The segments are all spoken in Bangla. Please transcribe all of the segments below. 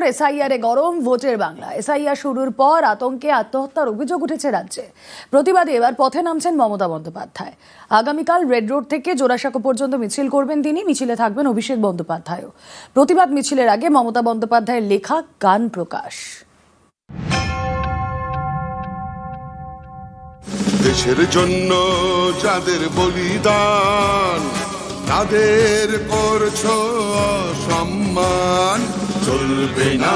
এসআইআরে গরম, ভোটের বাংলা। এসআইআর শুরুর পর আতঙ্কে আত্মহত্যার অভিযোগ উঠেছে রাজ্যে। প্রতিবাদে এবার পথে নামছেন মমতা বন্দ্যোপাধ্যায়। আগামীকাল রেড রোড থেকে জোড়াসাঁকো পর্যন্ত মিছিল করবেন তিনি। মিছিলে থাকবেন অভিষেক বন্দ্যোপাধ্যায়ও। প্রতিবাদ মিছিলের আগে মমতা বন্দ্যোপাধ্যায়ের লেখা গান প্রকাশ। দেশের জন্য যাদের বলিদান, তাদের করছ সম্মান চলবে না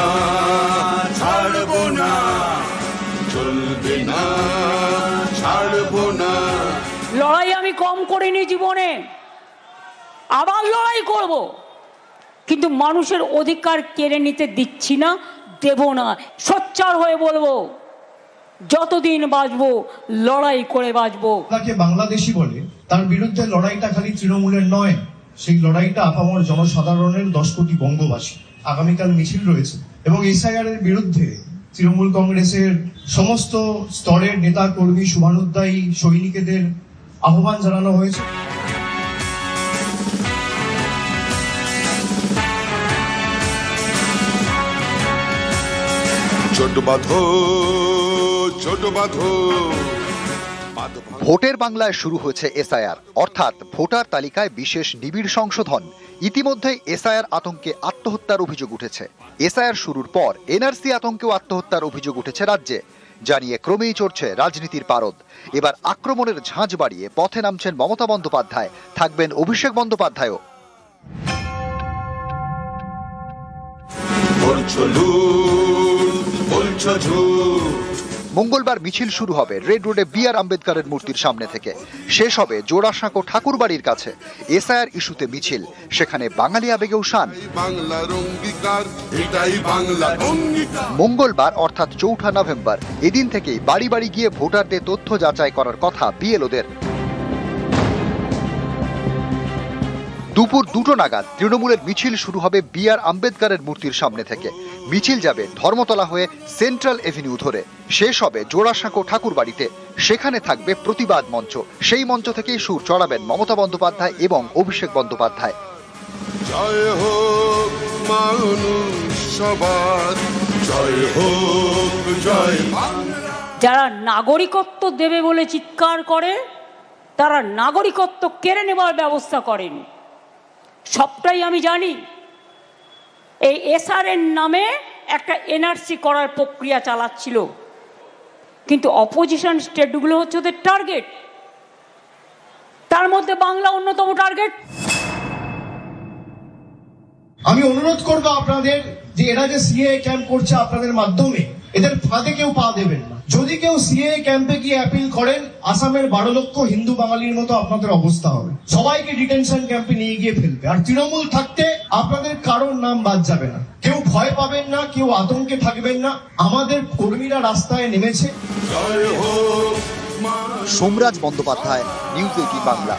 ছাড়বো না। চলবে না ছাড়বো না। লড়াই আমি কম করিনি জীবনে আবার লড়াই করব। কিন্তু মানুষের অধিকার কেড়ে নিতে দিচ্ছি না দেব না। সোচ্চার হয়ে বলব যতদিন বাঁচবো লড়াই করে বাঁচবো। তাকে বাংলাদেশি বলে তার বিরুদ্ধে লড়াইটা খালি তৃণমূলের নয় সেই লড়াইটা আপামর জনসাধারণের দশ কোটি বঙ্গবাসী আগামীকাল মিছিল রয়েছে এবং এসআইআর এর বিরুদ্ধে তৃণমূল কংগ্রেসের সমস্ত স্তরের নেতা কর্মী শুভানুদ্দায়ী সৈনিকেদের আহ্বান জানানো হয়েছে। ছোট বাঁধো ছোট বাঁধো বাঁধো। ভোটের বাংলায় শুরু হয়েছে এসআইআর অর্থাৎ ভোটার তালিকায় বিশেষ নিবিড় সংশোধন। ইতিমধ্যে এসআইআর আতঙ্কে আত্মহত্যার অভিযোগ উঠেছে। এসআইআর শুরুর পর এনআরসি আতঙ্কেও আত্মহত্যার অভিযোগ উঠেছে রাজ্যে জানিয়ে ক্রমেই চড়ছে রাজনীতির পারদ। এবার আক্রমণের ঝাঁঝ বাড়িয়ে পথে নামছেন মমতা বন্দ্যোপাধ্যায়। থাকবেন অভিষেক বন্দ্যোপাধ্যায়ও। বলছো মঙ্গলবার মিছিল শুরু হবে রেড রোডে বি আর আম্বেদকারের মূর্তির সামনে থেকে। শেষ হবে জোড়াসাঁকো ঠাকুরবাড়ির কাছে। এসআইআর ইস্যুতে মিছিল। সেখানে বাঙালি আবেগেও শান। মঙ্গলবার অর্থাৎ চৌঠা নভেম্বর এদিন থেকেই বাড়ি বাড়ি গিয়ে ভোটারদের তথ্য যাচাই করার কথা বিএলওদের। দুপুর দুটো নাগাদ তৃণমূলের মিছিল শুরু হবে বি আর আম্বেদকরের মূর্তির সামনে থেকে। মিছিল যাবে ধর্মতলা হয়ে সেন্ট্রাল এভিনিউ ধরে। শেষ হবে জোড়াসাঁকো ঠাকুরবাড়িতে। সেখানে থাকবে প্রতিবাদ মঞ্চ। সেই মঞ্চ থেকেই সুর চড়াবেন মমতা বন্দ্যোপাধ্যায় এবং অভিষেক বন্দ্যোপাধ্যায়। জয় হোক জয় হোক জয় যারা নাগরিকত্ব দেবে বলে চিৎকার করে তারা নাগরিকত্ব কেড়ে নেবার ব্যবস্থা করেন। সবটাই আমি জানি। এই এসআরএন নামে একটা এনআরসি করার প্রক্রিয়া চালাচ্ছিল। কিন্তু অপোজিশন স্টেটগুলো হচ্ছে ওদের টার্গেট। তার মধ্যে বাংলা অন্যতম টার্গেট। আমি অনুরোধ করব আপনাদের যে এরা যে সিএ ক্যাম্প করছে আপনাদের মাধ্যমে এদের ফাঁদে কেউ পা দেবেন না। যদি কেউ সিএ ক্যাম্পে গিয়ে অ্যাপিল করেন আসামের বারো লক্ষ হিন্দু বাঙালির মতো আপনাদের অবস্থা হবে। সবাইকে ডিটেনশন ক্যাম্পে নিয়ে গিয়ে ফেলবে। আর তৃণমূল থাকতে আপনাদের কারোর নাম বাদ যাবে না। কেউ ভয় পাবেন না কেউ আতঙ্কে থাকবেন না। আমাদের কর্মীরা রাস্তায় নেমেছে। জয় হোক মা Somraj Bandyopadhyay news eighteen Bangla.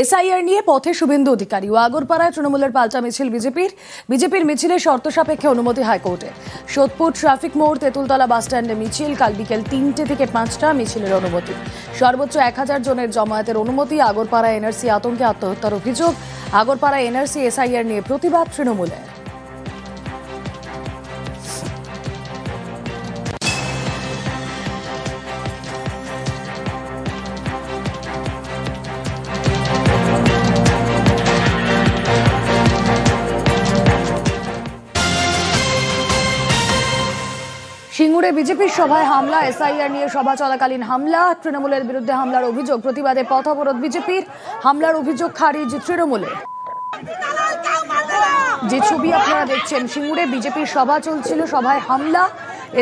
SIR নিয়ে পথে শুভেন্দু অধিকারী ও আগরপাড়ায় তৃণমূলের পাল্টা মিছিল বিজেপির। বিজেপির মিছিলে শর্ত সাপেক্ষে অনুমতি হাইকোর্টে। সোদপুর ট্রাফিক মোড়, তেঁতুলতলা বাসস্ট্যান্ডে মিছিল, কাল বিকেল তিনটে থেকে পাঁচটা মিছিলের অনুমতি। সর্বোচ্চ এক হাজার জনের জমায়েতের অনুমতি, আগরপাড়া এনআরসি আতঙ্কে আত্মহত্যার অভিযোগ, আগরপাড়া এনআরসি এসআইআর নিয়ে প্রতিবাদ তৃণমূলের। সিঙ্গুরে বিজেপির সভায় হামলা, এসআইআর নিয়ে সভা, চলাকালীন হামলা, তৃণমূলের বিরুদ্ধে হামলার অভিযোগ, প্রতিবাদে পথ অবরোধ বিজেপির, হামলার অভিযোগ খারিজ তৃণমূলের যে ছবি আপনারা দেখছেন, সিঙ্গুরে বিজেপির সভা চলছিল, সভায় হামলা,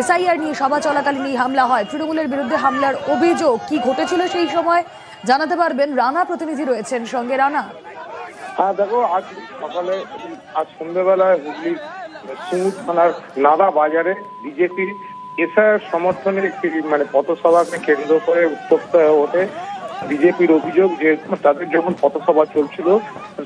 এসআইআর নিয়ে সভা চলাকালীন এই হামলা হয়। তৃণমূলের বিরুদ্ধে হামলার অভিযোগ কি ঘটেছিল সেই সময়, জানাতে পারবেন। রানা প্রতিনিধি রয়েছেন, সঙ্গে রানা। হ্যাঁ দেখো, আজ সকালে, আজ সন্ধ্যেবেলায় হুগলি সিঙ্গুর থানার নাদা বাজারে বিজেপির এসআর সমর্থনে একটি মানে পথসভাকে কেন্দ্র করে উত্তপ্ত হয়ে ওঠে বিজেপির অভিযোগ যে তাদের যখন পথসভা চলছিল,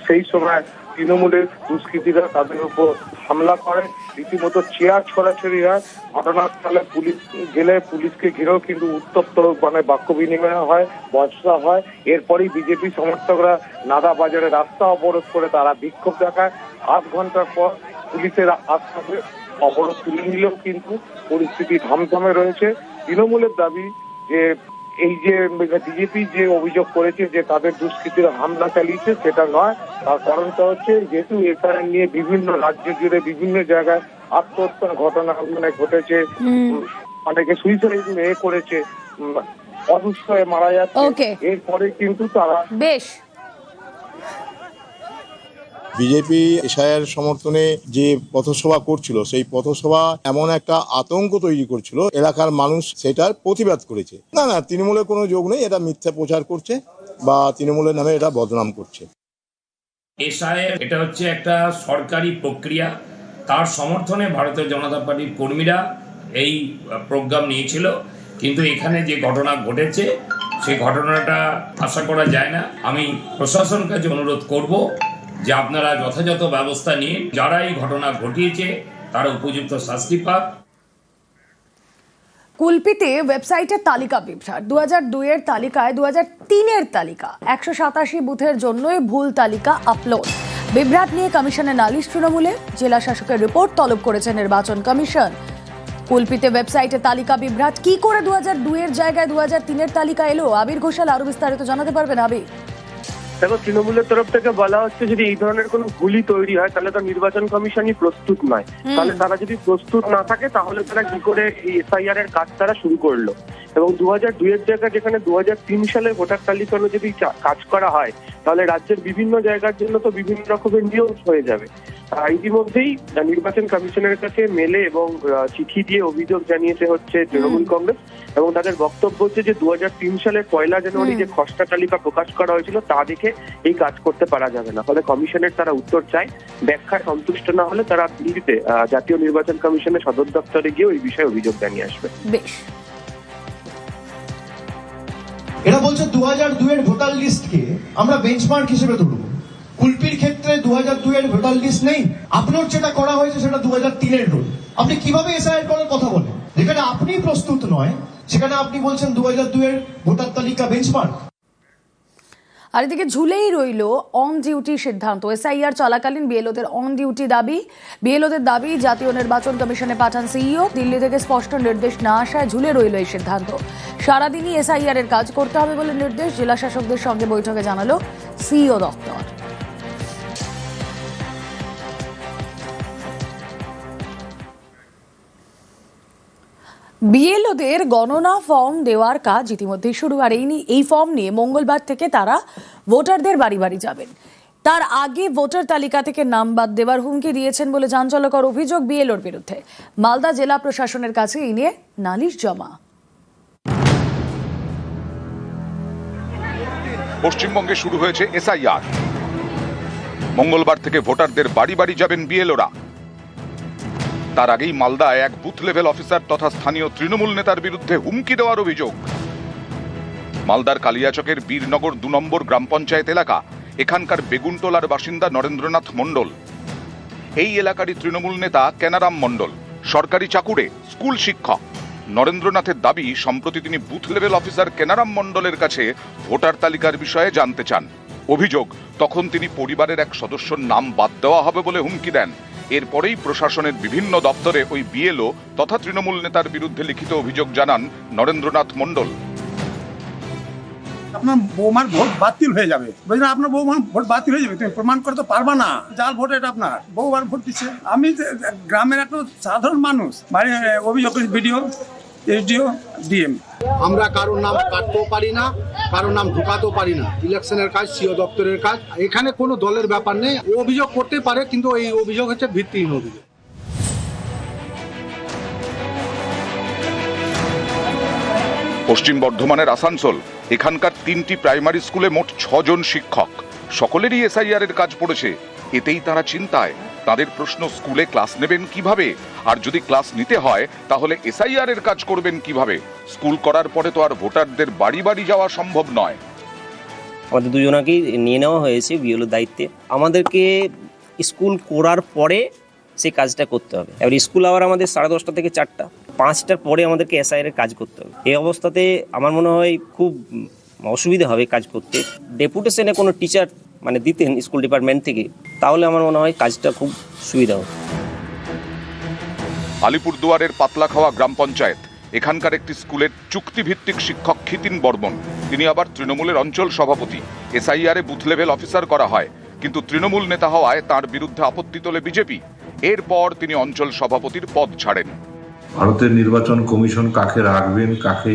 সেই সময় তৃণমূলের দুষ্কৃতীরা তাদের উপর হামলা করে। রীতিমতো চেয়ার ছড়াছড়ি হয় ঘটনাস্থলে পুলিশ গেলে পুলিশকে ঘিরেও কিন্তু উত্তপ্ত মানে বাক্য বিনিময় হয়, বর্ষা হয়। এরপরই বিজেপি সমর্থকরা নাদা বাজারে রাস্তা অবরোধ করে তারা বিক্ষোভ দেখায়। আধ ঘণ্টার পর পুলিশের আশ্বাসে অবরোধ তুলে নিলেও কিন্তু পরিস্থিতি থমথমে রয়েছে। তৃণমূলের দাবি যে এই যে বিজেপি যে অভিযোগ করেছে যে তাদের দুষ্কৃতীরা হামলা চালিয়েছে সেটা নয়। তার কারণটা হচ্ছে যেহেতু এখানে নিয়ে বিভিন্ন রাজ্য জুড়ে বিভিন্ন জায়গায় আত্মহত্যার ঘটনা মানে ঘটেছে। অনেকে সুইসাইড এ করেছে। অসুস্থ হয়ে মারা যাচ্ছে। এরপরে কিন্তু তারা বেশ। বিজেপি এশায়ের সমর্থনে যে পথসভা করছিল, সেই পথসভা এমন একটা আতঙ্ক তৈরি করছিল, এলাকার মানুষ সেটার প্রতিবাদ করেছে। না না তৃণমূলের কোনো যোগ নেই, এটা মিথ্যা প্রচার করছে বা তৃণমূলের নামে এটা বদনাম করছে। এসআইয়ের এটা হচ্ছে একটা সরকারি প্রক্রিয়া। তার সমর্থনে ভারতীয় জনতা পার্টির কর্মীরা এই প্রোগ্রাম নিয়েছিল। কিন্তু এখানে যে ঘটনা ঘটেছে, সেই ঘটনাটা আশা করা যায় না। আমি প্রশাসনের কাছে অনুরোধ করব যে আপনারা যথাযথ ব্যবস্থা নিন যারা এই ঘটনা ঘটিয়েছে, তারা উপযুক্ত শাস্তি পাক। কুলপিতে ওয়েবসাইটের তালিকা বিভ্রাট। দু হাজার দুইয়ের তালিকায় দু হাজার তিনের তালিকা। একশো সাতাশি বুথের জন্যই ভুল তালিকা আপলোড। বিভ্রাট নিয়ে কমিশনে নালিশ তৃণমূলে। জেলা শাসকের রিপোর্ট তলব করেছে নির্বাচন কমিশন। কুলপিতে ওয়েবসাইটে তালিকা বিভ্রাট। কি করে দু হাজার দুইয়ের জায়গায় দু হাজার তিনের তালিকা এলো? আবির ঘোষাল আরও বিস্তারিত জানাতে পারবেন আবির। দেখো তৃণমূলের তরফ থেকে বলা হচ্ছে যদি এই ধরনের কোনো গুলি তৈরি হয় তাহলে তো নির্বাচন কমিশনই প্রস্তুত নয়। তাহলে তারা যদি প্রস্তুত না থাকে তাহলে তারা কি করে এই এসআইআর এর কাজ তারা শুরু করল? এবং দু হাজার দুইয়ের জায়গায় যেখানে দু হাজার তিন সালে ভোটার তালিকা অনুযায়ী যদি কাজ করা হয় তাহলে রাজ্যের বিভিন্ন জায়গার জন্য তো বিভিন্ন রকমের নিয়ম হয়ে যাবে। ইতিমধ্যেই নির্বাচন কমিশনের কাছে মেলে এবং চিঠি দিয়ে অভিযোগ জানিয়েছে হচ্ছে তৃণমূল কংগ্রেস এবং তাদের বক্তব্য হচ্ছে যে দু সালের পয়লা জানুয়ারি যে খসড়া তালিকা প্রকাশ করা হয়েছিল তা দেখে এই কাজ করতে পারা যাবে না। ফলে কমিশনের তারা উত্তর চায় ব্যাখ্যায় সন্তুষ্ট না হলে তারা দিল্লিতে আহ, জাতীয় নির্বাচন কমিশনের সদর দপ্তরে গিয়ে ওই বিষয়ে অভিযোগ জানিয়ে আসবে। বেশ। এরা বলছে দু হাজার দুয়ের ভোটার লিস্টকে আমরা বেঞ্চমার্ক হিসেবে ধরব। কুলপির ক্ষেত্রে দু হাজার দুয়ের ভোটার লিস্ট নেই। আপলোড যেটা করা হয়েছে সেটা দু হাজার তিনের রোল আপনি কীভাবে এসআইআর করার কথা বলেন? যেখানে আপনি প্রস্তুত নয়, সেখানে আপনি বলছেন দু হাজার দুয়ের ভোটার তালিকা বেঞ্চমার্ক আর এদিকে ঝুলেই রইল অন ডিউটি সিদ্ধান্ত। এসআইআর চলাকালীন বিএলওদের অন ডিউটি দাবি। বিএলওদের দাবি, জাতীয় নির্বাচন কমিশনে পাঠান সিইও দিল্লি থেকে স্পষ্ট নির্দেশ না আসায় ঝুলে রইল এই সিদ্ধান্ত। সারাদিনই এসআইআর এর কাজ করতে হবে বলে নির্দেশ। জেলা শাসকদের সঙ্গে বৈঠকে জানালো সিইও দপ্তর। বিএলওদের গণনা ফর্ম দেওয়ার কাজ ইতিমধ্যেই শুরু, আর এই ফর্ম নিয়ে মঙ্গলবার থেকে তারা ভোটারদের বাড়ি বাড়ি যাবেন। তার আগে ভোটার তালিকা থেকে নাম বাদ দেওয়ার হুমকি দিয়েছেন বলে চাঞ্চল্যকর অভিযোগ বিএলওর বিরুদ্ধে। মালদা জেলা প্রশাসনের কাছে এই নিয়ে নালিশ জমা। পশ্চিমবঙ্গে শুরু হয়েছে এসআইআর। মঙ্গলবার থেকে ভোটারদের বাড়ি বাড়ি যাবেন বিএলওরা। তার আগেই মালদায় এক বুথ লেভেল অফিসার তথা স্থানীয় তৃণমূল নেতার বিরুদ্ধে হুমকি দেওয়ার অভিযোগ। মালদার কালিয়াচকের বীরনগর দু নম্বর গ্রাম পঞ্চায়েত এলাকা, এখানকার বেগুনটোলার বাসিন্দা নরেন্দ্রনাথ মণ্ডল। এই এলাকারই তৃণমূল নেতা কেনারাম মণ্ডল, সরকারি চাকুরে স্কুল শিক্ষক। নরেন্দ্রনাথের দাবি, সম্প্রতি তিনি বুথ লেভেল অফিসার কেনারাম মণ্ডলের কাছে ভোটার তালিকার বিষয়ে জানতে চান। অভিযোগ, তখন তিনি পরিবারের এক সদস্যর নাম বাদ দেওয়া হবে বলে হুমকি দেন। এরপরেই প্রশাসনের বিভিন্ন দপ্তরে ওই বিএলও তথা তৃণমূল নেতার বিরুদ্ধে লিখিত অভিযোগ জানান নরেন্দ্রনাথ মণ্ডল। আপনার বৌমার ভোট বাতিল হয়ে যাবে। বুঝলেন আপনার বৌমার ভোট বাতিল হয়ে যাবে, তুমি প্রমাণ করতে পারবা না। জাল ভোট এটা আপনার, বৌমার ভোট দিচ্ছে। আমি গ্রামের একটা সাধারণ মানুষ বাড়ি অভিযোগ ভিডিও এসডিও ডিএম। আমরা কারোর নাম কাটতেও পারি না কারোর নাম ঢুকাতেও পারি না। ইলেকশনের কাজ সিও দপ্তরের কাজ। এখানে কোনো দলের ব্যাপার নেই। অভিযোগ করতে পারে কিন্তু এই অভিযোগ হচ্ছে ভিত্তিহীন অভিযোগ। পশ্চিম বর্ধমানের আসানসোল এখানকার তিনটি প্রাইমারি স্কুলে মোট ছজন শিক্ষক। সকলেরই এসআইআর এর কাজ পড়েছে। এতেই তারা চিন্তায়। তাদের প্রশ্ন স্কুলে ক্লাস নেবেন কীভাবে? আর যদি ক্লাস নিতে হয়, তাহলে এসআইআর এর কাজ করবেন কীভাবে? স্কুল করার পরে তো আর ভোটারদের বাড়ি বাড়ি যাওয়া সম্ভব নয়। আমাদের দুজনাকেই নিয়ে নেওয়া হয়েছে বিএলও দায়িত্বে। আমাদেরকে স্কুল করার পরে সেই কাজটা করতে হবে। এবার স্কুল আবার আমাদের সাড়ে দশটা থেকে চারটা। পাঁচটার পরে আমাদেরকে এসআইয়ের কাজ করতে হবে। এই অবস্থাতে আমার মনে হয় খুব অসুবিধা হবে কাজ করতে। ডেপুটেশনে কোনো টিচার মানে দিতেন স্কুল ডিপার্টমেন্ট থেকে তাহলে আমার মনে হয় কাজটা খুব সুবিধা হতো। আলিপুরদুয়ারের পাতলাখাওয়া গ্রাম পঞ্চায়েত এখানকার একটি স্কুলের চুক্তিভিত্তিক শিক্ষক খিতিন বর্মন তিনি আবার তৃণমূলের অঞ্চল সভাপতি এসআইআরে বুথ লেভেল অফিসার করা হয় কিন্তু তৃণমূল নেতা হওয়ায় তার বিরুদ্ধে আপত্তি তোলে বিজেপি এরপর তিনি অঞ্চল সভাপতির পদ ছাড়েন। ভারতের নির্বাচন কমিশন কাকে রাখবেন কাকে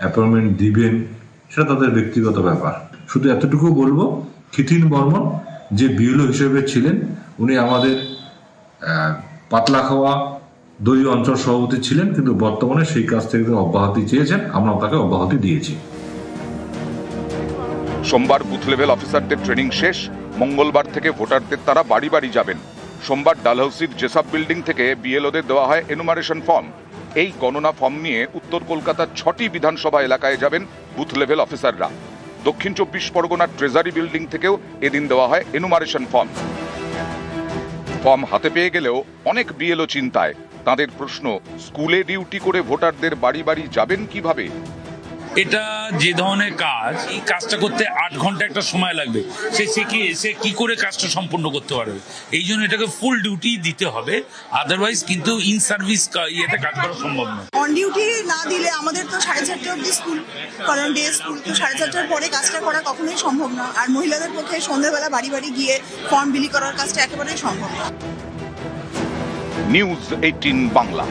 অ্যাপয়েন্টমেন্ট দিবেন সেটা তাদের ব্যক্তিগত ব্যাপার। শুধু এতটুকু বলব খিতিন বর্মন, যে বিউলো হিসেবে ছিলেন, উনি আমাদের পাতলা খাওয়া দলীয় অঞ্চল সভাপতি ছিলেন, কিন্তু বর্তমানে সেই কাজ থেকে অব্যাহতি চেয়েছেন, আমরা তাকে অব্যাহতি দিয়েছি। সোমবার বুথ লেভেল অফিসারদের ট্রেনিং শেষ, মঙ্গলবার থেকে ভোটারদের তারা বাড়ি বাড়ি যাবেন। সোমবার ডালহাউসির জেসাব বিল্ডিং থেকে বিএলওদের দেওয়া হয় এনুমারেশন ফর্ম এই গণনা ফর্ম নিয়ে উত্তর কলকাতার ছটি বিধানসভা এলাকায় যাবেন বুথ লেভেল অফিসাররা। দক্ষিণ চব্বিশ পরগনার ট্রেজারি বিল্ডিং থেকেও এদিন দেওয়া হয় এনুমারেশন ফর্ম ফর্ম হাতে পেয়ে গেলেও অনেক বিএলও চিন্তায়। তাদের প্রশ্ন, স্কুলে ডিউটি করে ভোটারদের বাড়ি বাড়ি যাবেন কীভাবে? এটা যে ধরনের কাজ এই কাজটা করতে আট ঘণ্টা একটা সময় লাগবে। সে সে কি সে কি করে কাজটা সম্পূর্ণ করতে পারবে? এই জন্য এটাকে ফুল ডিউটি দিতে হবে। আদারওয়াইজ কিন্তু ইন সার্ভিস ইয়েতে কাজ করা সম্ভব নয়। অন ডিউটি না দিলে আমাদের তো সাড়ে চারটে অব্দি স্কুল কারণ ডে স্কুল তো সাড়ে চারটার পরে কাজটা করা কখনোই সম্ভব না আর মহিলাদের পক্ষে সন্ধ্যেবেলা বাড়ি বাড়ি গিয়ে ফর্ম বিলি করার কাজটা একেবারেই সম্ভব না নিউজ এইটিন বাংলা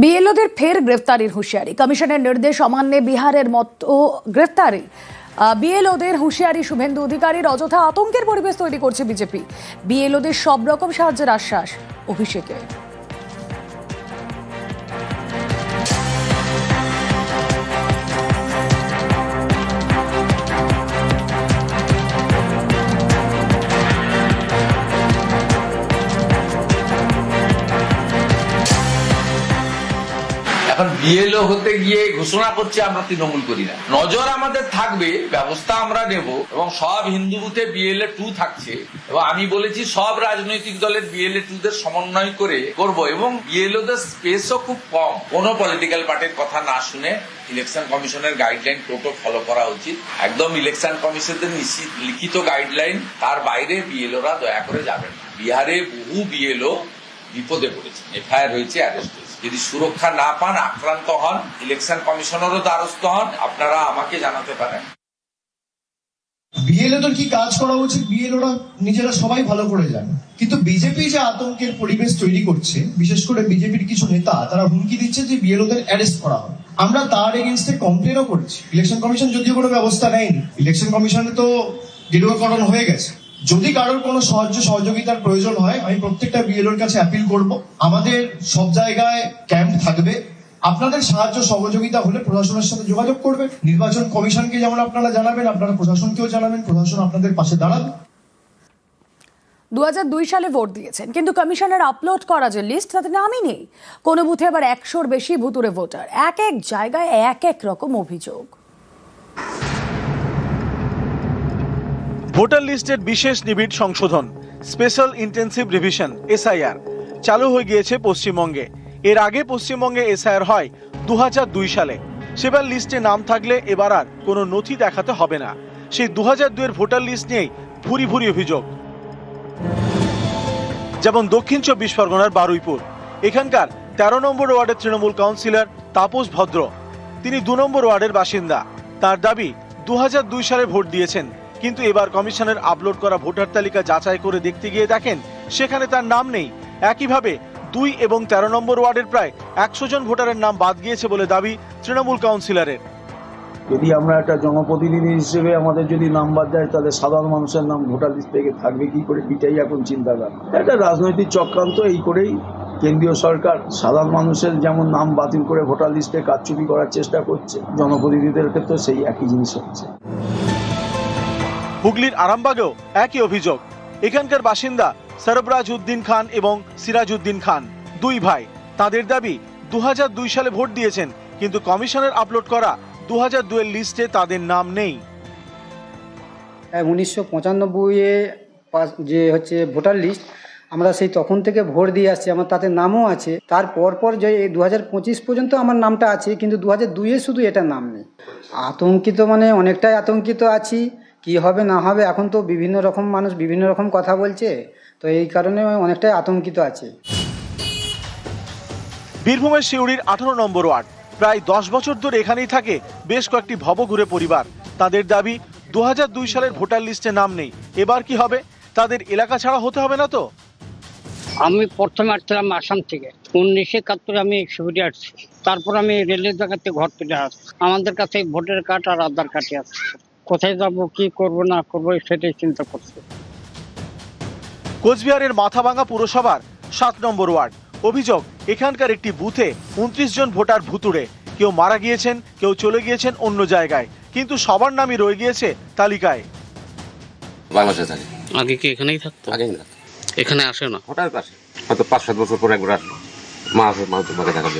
বিএলওদের ফের গ্রেফতারির হুঁশিয়ারি। কমিশনের নির্দেশ অমান্যে বিহারের মতো গ্রেফতারি। বিএলওদের হুঁশিয়ারি শুভেন্দু অধিকারীর অযথা আতঙ্কের পরিবেশ তৈরি করছে বিজেপি। বিএলওদের সব রকম সাহায্যের আশ্বাস অভিষেকের। এখন বিএলও হতে গিয়ে ঘোষণা করছে আমরা তৃণমূল করি না। নজর আমাদের থাকবে, ব্যবস্থা আমরা নেব এবং সব হিন্দু বুথে বিএলএ টু থাকছে এবং আমি বলেছি সব রাজনৈতিক দলের বিএলএ টু দের সমন্বয় করে করব এবং বিএলও দের স্পেসও খুব কম। কোন পলিটিক্যাল পার্টির কথা না শুনে ইলেকশন কমিশনের গাইডলাইন টোটো ফলো করা উচিত। একদম ইলেকশন কমিশনের লিখিত গাইডলাইন তার বাইরে বিএলওরা দয়া করে যাবেন বিহারে বহু বিএলও বিপদে পড়েছে। এফআইআর হয়েছে অ্যারেস্ট যদি সুরক্ষা না পান, আক্রান্ত হন ইলেকশন কমিশনারও দ্বারস্থ হন, আপনারা আমাকে জানাতে পারেন। বিএলওদের কি কাজ করা উচিত? বিএলওরা নিজেরা সবাই ভালো করে যান কিন্তু বিজেপি যে আতঙ্কের পরিবেশ তৈরি করছে, বিশেষ করে বিজেপির কিছু নেতা, তারা হুমকি দিচ্ছে যে বিএলওদের অ্যারেস্ট করা হবে। আমরা তার এগেনস্টে কমপ্লেনও করছি। ইলেকশন কমিশন যদিও কোনো ব্যবস্থা নেয়নি। ইলেকশন কমিশনে তো গেরুয়াকরণ হয়ে গেছে। যদি কারোর কোনো সাহায্য, সহযোগিতার প্রয়োজন হয়, আমি প্রত্যেকটা বিএলওর কাছে অ্যাপিল করব। আমাদের সব জায়গায় ক্যাম্প থাকবে। আপনাদের সাহায্য, সহযোগিতা হলে প্রশাসনের সাথে যোগাযোগ করবেন। নির্বাচন কমিশনকে যেমন আপনারা জানাবেন, আপনারা প্রশাসনকেও জানাবেন, প্রশাসন আপনাদের পাশে দাঁড়াবে। দু সালে ভোট দিয়েছেন, কিন্তু কমিশনের আপলোড করা যে লিস্ট তাতে নামই নেই। কোনো বুথে আবার একশোর বেশি ভুতুরে ভোটার এক এক জায়গায় এক এক রকম অভিযোগ। ভোটার লিস্টের বিশেষ নিবিড় সংশোধন, স্পেশাল ইন্টেন্সিভ রিভিশন, এসআইআর, চালু হয়ে গিয়েছে পশ্চিমবঙ্গে। এর আগে পশ্চিমবঙ্গে এসআইআর হয় দু দুই সালে। সেবার লিস্টে নাম থাকলে এবার আর কোনো নথি দেখাতে হবে না। সেই দু দুয়ের ভোটার লিস্ট নিয়েই ভুরি ভুরি অভিযোগ। যেমন দক্ষিণ চব্বিশ পরগনার বারুইপুর। এখানকার তেরো নম্বর ওয়ার্ডের তৃণমূল কাউন্সিলর তাপস ভদ্র। তিনি দু নম্বর ওয়ার্ডের বাসিন্দা। তার দাবি দু হাজার দুই সালে ভোট দিয়েছেন। কিন্তু এবার কমিশনের আপলোড করা ভোটার তালিকা যাচাই করে দেখতে গিয়ে দেখেন, সেখানে তার নাম নেই। একইভাবে দুই এবং তেরো নম্বর ওয়ার্ডের প্রায় একশো জন ভোটারের নাম বাদ গিয়েছে বলে দাবি তৃণমূল কাউন্সিলরের। যদি আমরা একটা জনপ্রতিনিধি হিসেবে আমাদের যদি নাম বাদ দেয় তাহলে সাধারণ মানুষের নাম ভোটার লিস্ট থেকে থাকবে কি করে? এটাই এখন চিন্তা করা একটা রাজনৈতিক চক্রান্ত এই করেই কেন্দ্রীয় সরকার সাধারণ মানুষের যেমন নাম বাতিল করে ভোটার লিস্টে কারচুপি করার চেষ্টা করছে, জনপ্রতিনিধিদের ক্ষেত্রে সেই একই জিনিস হচ্ছে। হুগলির আরামবাগেও একই অভিযোগ। এখানকার বাসিন্দা সরবরাজ উদ্দিন খান এবং সিরাজ উদ্দিন খান, দুই ভাই। তাদের দাবি দু দুই সালে ভোট দিয়েছেন, কিন্তু কমিশনের আপলোড করা দু হাজার লিস্টে তাদের নাম নেই। উনিশশো পঁচানব্বইয়ে যে হচ্ছে ভোটার লিস্ট, আমরা সেই তখন থেকে ভোট দিয়ে আসছি, আমার তাতে নামও আছে। তার পর পর যে দু হাজার পঁচিশ পর্যন্ত আমার নামটা আছে, কিন্তু দু হাজার দুইয়ে শুধু এটা নাম নেই। আতঙ্কিত মানে অনেকটাই আতঙ্কিত আছি। কি হবে না হবে এখন তো বিভিন্ন রকম মানুষ বিভিন্ন রকম কথা বলছে তো এই কারণে আমি অনেকটাই আতঙ্কিত আছি। বীরভূমের শিউড়ির আঠারো নম্বর ওয়ার্ড। প্রায় দশ বছর ধরে এখানেই থাকে বেশ কয়েকটি ভবঘুরে পরিবার। তাদের দাবি দু দুই সালের ভোটার লিস্টে নাম নেই এবার কি হবে? তাদের এলাকা ছাড়া হতে হবে না তো? আমি প্রথমে আসছিলাম আসাম থেকে। উনিশশো একাত্তরে আমি শিবিরে আসছি। তারপর আমি রেলের জায়গাতে ঘর তুলে আসছি। আমাদের কাছে ভোটার কার্ড আর আধার কার্ডে আছে। কোথায় যাব কি করব না করব সেটাই চিন্তা করছি। কোচবিহারের মাথাভাঙা পুরসভার সাত নম্বর ওয়ার্ড। অভিযোগ এখানকার একটি বুথে উনত্রিশ জন ভোটার ভুতুড়ে। কেউ মারা গিয়েছেন কেউ চলে গিয়েছেন অন্য জায়গায়। কিন্তু সবার নামই রয়ে গিয়েছে তালিকায়। বাংলাদেশে থাকে। আগে কি এখানেই থাকতো? না। এখানে আসে না? হঠাৎ আসে হয়তো পাঁচ সাত বছর পরে একবার আসলো মা আসে মা তো বাকি দেখার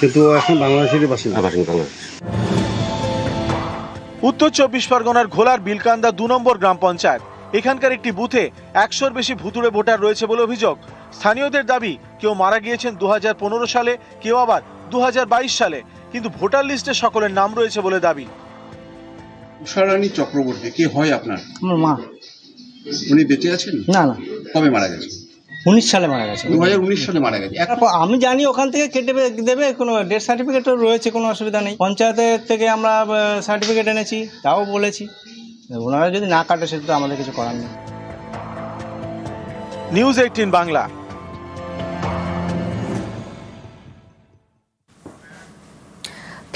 কিন্তু এখন বাংলাদেশেরই বাসিন্দা। বাসিন্দা বাংলাদেশ। উত্তর চব্বিশ পরগনার ঘোলার বিলকান্দা দু নম্বর গ্রাম পঞ্চায়েত। এখানকার একটি বুথে একশোর বেশি ভুতুড়ে ভোটার রয়েছে বলে অভিযোগ। স্থানীয়দের দাবি কেউ মারা গিয়েছেন দুহাজার পনেরো সালে কেউ আবার দু হাজার বাইশ সালে। কিন্তু ভোটার লিস্টে সকলের নাম রয়েছে বলে দাবি। উষারানী চক্রবর্তী কি হয় আপনার? আমার মা। উনি বেঁচে আছেন? না না। কবে মারা গেছে উনিশ সালে মারা গেছে। দু হাজার উনিশ সালে মারা গেছে। এখন তারপর আমি জানি ওখান থেকে কেটে দেবে কোনো ডেথ সার্টিফিকেটও রয়েছে কোনো অসুবিধা নেই। পঞ্চায়েতের থেকে আমরা সার্টিফিকেট এনেছি তাও বলেছি। ওনারা যদি না কাটে সেটা তো আমাদের কিছু করার নেই। News eighteen Bangla.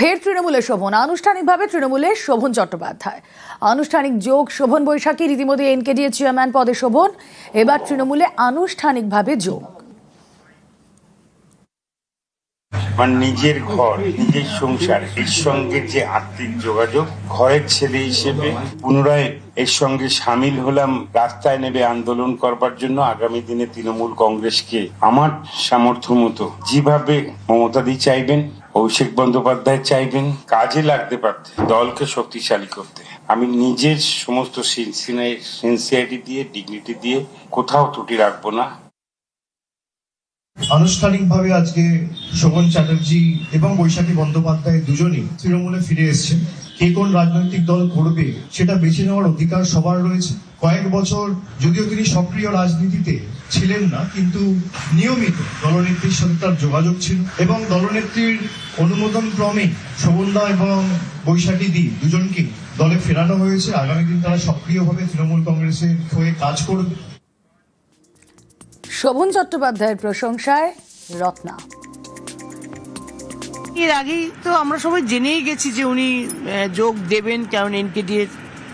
ফের তৃণমূলের শোভন, আনুষ্ঠানিকভাবে তৃণমূলের শোভন চট্টোপাধ্যায়। আনুষ্ঠানিক যোগ শোভন বৈশাখী, রীতিমতো এনকেডিএ চেয়ারম্যান পদে শোভন, এবার তৃণমূলে আনুষ্ঠানিকভাবে যোগ। নিজের ঘর, নিজের সংসার, এর সঙ্গে যে আত্মিক যোগাযোগ, ঘরের ছেলে হিসেবে পুনরায় এর সঙ্গে সামিল হলাম, রাস্তায় নেবে আন্দোলন করবার জন্য আগামী দিনে তৃণমূল কংগ্রেসকে আমার সামর্থ্য মতো যেভাবে মমতাদি চাইবেন অভিষেক বন্দ্যোপাধ্যায় চাইবেন কাজে লাগতে পারতে, দলকে শক্তিশালী করতে। আমি নিজের সমস্ত সিনসিয়ারিটি দিয়ে ডিগনিটি দিয়ে কোথাও ত্রুটি রাখব না। আনুষ্ঠানিকভাবে আজকে শোভন চ্যাটার্জি এবং বৈশাখী বন্দ্যোপাধ্যায় দুজনই তৃণমূলে ফিরে এসেছেন। কে কোন রাজনৈতিক দল করবে সেটা বেছে নেওয়ার অধিকার সবার রয়েছে। কয়েক বছর যদিও তিনি সক্রিয় রাজনীতিতে ছিলেন না কিন্তু নিয়মিত দলনেত্রীর সাথে তার যোগাযোগ ছিল এবং দলনেত্রীর অনুমোদন ক্রমে শোভনদা এবং বৈশাখী দি দুজনকে দলে ফেরানো হয়েছে। আগামী দিন তারা সক্রিয়ভাবে তৃণমূল কংগ্রেসের হয়ে কাজ করবে। শোভন চট্টোপাধ্যায়ের প্রশংসায় রত্না। এর আগেই তো আমরা সবাই জেনেই গেছি যে উনি আহ, যোগ দেবেন কারণ এনকেডি এর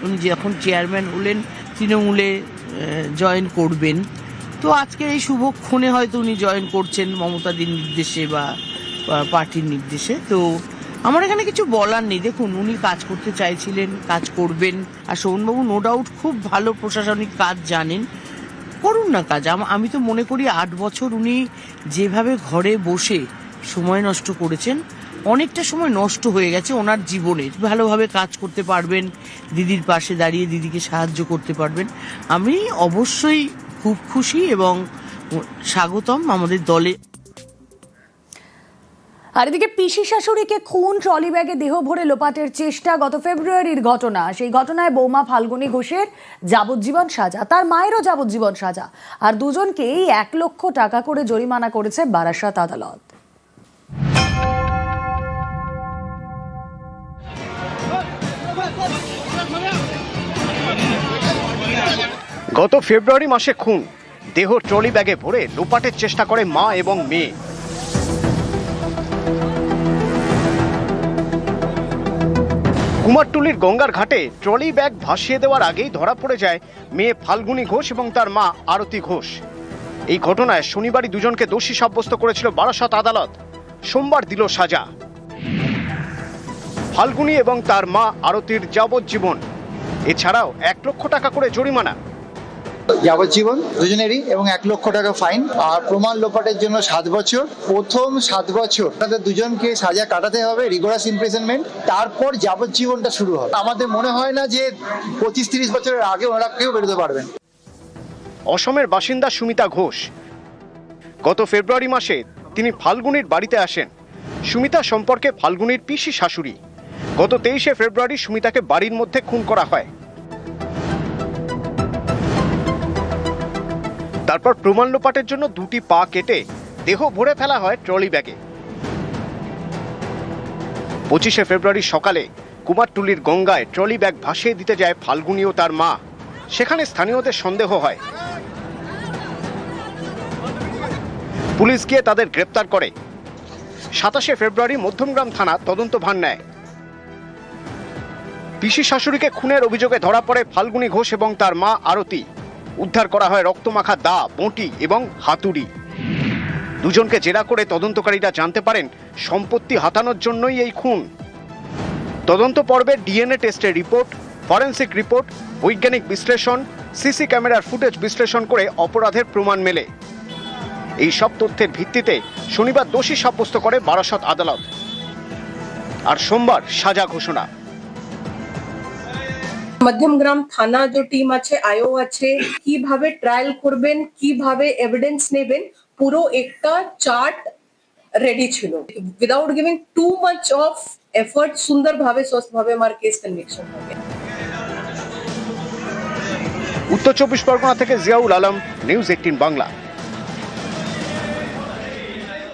উনি যখন চেয়ারম্যান হলেন তৃণমূলে জয়েন করবেন। তো আজকে এই শুভক্ষণে হয়তো উনি জয়েন করছেন মমতাদির নির্দেশে বা পার্টির নির্দেশে। তো আমার এখানে কিছু বলার নেই। দেখুন, উনি কাজ করতে চাইছিলেন, কাজ করবেন। আর শোভনবাবু নো ডাউট খুব ভালো প্রশাসনিক কাজ জানেন। করুন না কাজ। আম- আমি তো মনে করি আট বছর উনি যেভাবে ঘরে বসে সময় নষ্ট করেছেন, অনেকটা সময় নষ্ট হয়ে গেছে ওনার জীবনের ভালোভাবে কাজ করতে পারবেন, দিদির পাশে দাঁড়িয়ে দিদিকে সাহায্য করতে পারবেন। আমি অবশ্যই খুব খুশি এবং স্বাগতম আমাদের দলে। আর এদিকে পিসি শাশুড়িকে খুন ট্রলি ব্যাগে দেহ ভরে লোপাটের চেষ্টা গত ফেব্রুয়ারির ঘটনা। সেই ঘটনায় বৌমা ফাল্গুনী ঘোষের যাবজ্জীবন সাজা, তার মায়েরও যাবজ্জীবন সাজা। আর দুজনকেই এক লক্ষ টাকা করে জরিমানা করেছে বারাসাত আদালত। গত ফেব্রুয়ারি মাসে খুন। দেহ ট্রলি ব্যাগে ভরে লোপাটের চেষ্টা করে মা এবং মেয়ে। কুমারটুলির গঙ্গার ঘাটে ট্রলি ব্যাগ ভাসিয়ে দেওয়ার আগেই ধরা পড়ে যায় মেয়ে ফাল্গুনি ঘোষ এবং তার মা আরতি ঘোষ। এই ঘটনায় শনিবারই দুজনকে দোষী সাব্যস্ত করেছিল বারাসত আদালত। সোমবার দিল সাজা। ফাল্গুনি এবং তার মা আরতির যাবজ্জীবন। এছাড়াও এক লক্ষ টাকা করে জরিমানা। যাবজ্জীবন, দুজনেরই, এবং এক লক্ষ টাকা ফাইন। আর প্রমাণ লোপাটের জন্য সাত বছর। প্রথম সাত বছর তাদের দুজনকে সাজা কাটাতে হবে রিগোরাস ইমপ্রিজনমেন্ট তারপর যাবজ্জীবনটা শুরু হবে। আমাদের মনে হয় না যে পঁচিশ তিরিশ বছরের আগে ওনারা কেউ বেরোতে পারবেন অসমের বাসিন্দা সুমিতা ঘোষ। গত ফেব্রুয়ারি মাসে তিনি ফাল্গুনির বাড়িতে আসেন। সুমিতা সম্পর্কে ফাল্গুনির পিসি শাশুড়ি। গত তেইশে ফেব্রুয়ারি সুমিতাকে বাড়ির মধ্যে খুন করা হয়। তারপর প্রমাণ লোপাটের জন্য দুটি পা কেটে দেহ ভরে ফেলা হয় ট্রলি ব্যাগে। পঁচিশে ফেব্রুয়ারি সকালে কুমারটুলির গঙ্গায় ট্রলি ব্যাগ ভাসিয়ে দিতে যায় ফাল্গুনি ও তার মা। সেখানে স্থানীয়দের সন্দেহ হয়। পুলিশ গিয়ে তাদের গ্রেপ্তার করে। সাতাশে ফেব্রুয়ারি মধ্যমগ্রাম থানা তদন্ত ভার নেয়। পিসি শাশুড়িকে খুনের অভিযোগে ধরা পড়ে ফাল্গুনি ঘোষ এবং তার মা আরতি। উদ্ধার করা হয় রক্তমাখা দা, বঁটি এবং হাতুড়ি। দুজনকে জেরা করে তদন্তকারীরা জানতে পারেন সম্পত্তি হাতানোর জন্যই এই খুন। তদন্ত পর্বে ডিএনএ টেস্টের রিপোর্ট, ফরেন্সিক রিপোর্ট, বৈজ্ঞানিক বিশ্লেষণ, সিসি ক্যামেরার ফুটেজ বিশ্লেষণ করে অপরাধের প্রমাণ মেলে। এই সব তথ্যের ভিত্তিতে শনিবার দোষী সাব্যস্ত করে বারাসত আদালত। আর সোমবার সাজা ঘোষণা। মধ্যমগ্রাম থানা যে টিম আছে আইও আছে কীভাবে ট্রায়াল করবেন কীভাবে এভিডেন্স নেবেন পুরো একটা চার্ট রেডি ছিল without giving too much of effort সুন্দরভাবে স্বস্থভাবে আমার কেস কনভিকশন হবে উত্তর চব্বিশ পরগনা থেকে জিয়াউল আলম নিউজ এইটিন বাংলা